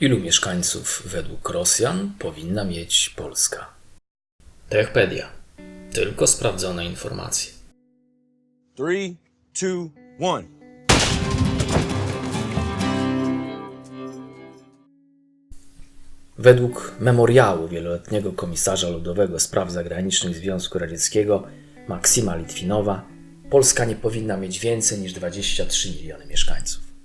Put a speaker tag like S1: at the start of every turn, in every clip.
S1: Ilu mieszkańców według Rosjan powinna mieć Polska? Techpedia. Tylko sprawdzone informacje.
S2: Three, two, one.
S1: Według memoriału wieloletniego komisarza ludowego spraw zagranicznych Związku Radzieckiego Maksima Litwinowa, Polska nie powinna mieć więcej niż 23 miliony mieszkańców.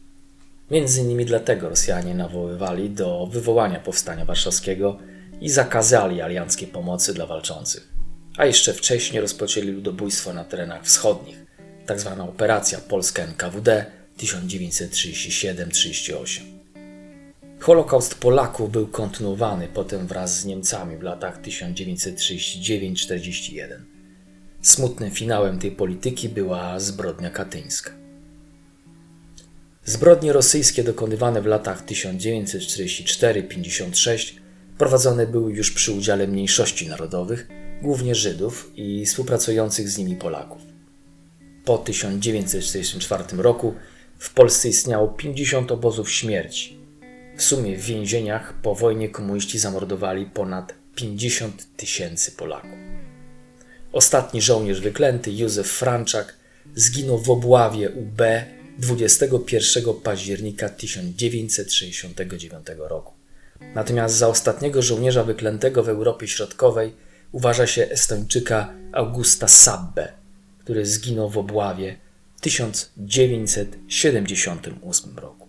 S1: Między innymi dlatego Rosjanie nawoływali do wywołania powstania warszawskiego i zakazali alianckiej pomocy dla walczących. A jeszcze wcześniej rozpoczęli ludobójstwo na terenach wschodnich, tzw. operacja Polska NKWD 1937-38. Holokaust Polaków był kontynuowany potem wraz z Niemcami w latach 1939-41. Smutnym finałem tej polityki była zbrodnia katyńska. Zbrodnie rosyjskie dokonywane w latach 1944-56 prowadzone były już przy udziale mniejszości narodowych, głównie Żydów i współpracujących z nimi Polaków. Po 1944 roku w Polsce istniało 50 obozów śmierci. W sumie w więzieniach po wojnie komuniści zamordowali ponad 50 tysięcy Polaków. Ostatni żołnierz wyklęty, Józef Franczak, zginął w Obławie UB 21 października 1969 roku. Natomiast za ostatniego żołnierza wyklętego w Europie Środkowej uważa się Estończyka Augusta Sabbe, który zginął w Obławie w 1978 roku.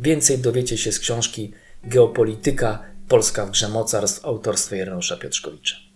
S1: Więcej dowiecie się z książki Geopolityka Polska w grze mocarstw autorstwa Ireneusza Piotrzkowicza.